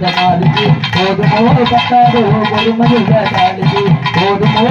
గజమాలికి గోధుమో కట్టాడు గరుమలు గజాలికి గోధుమో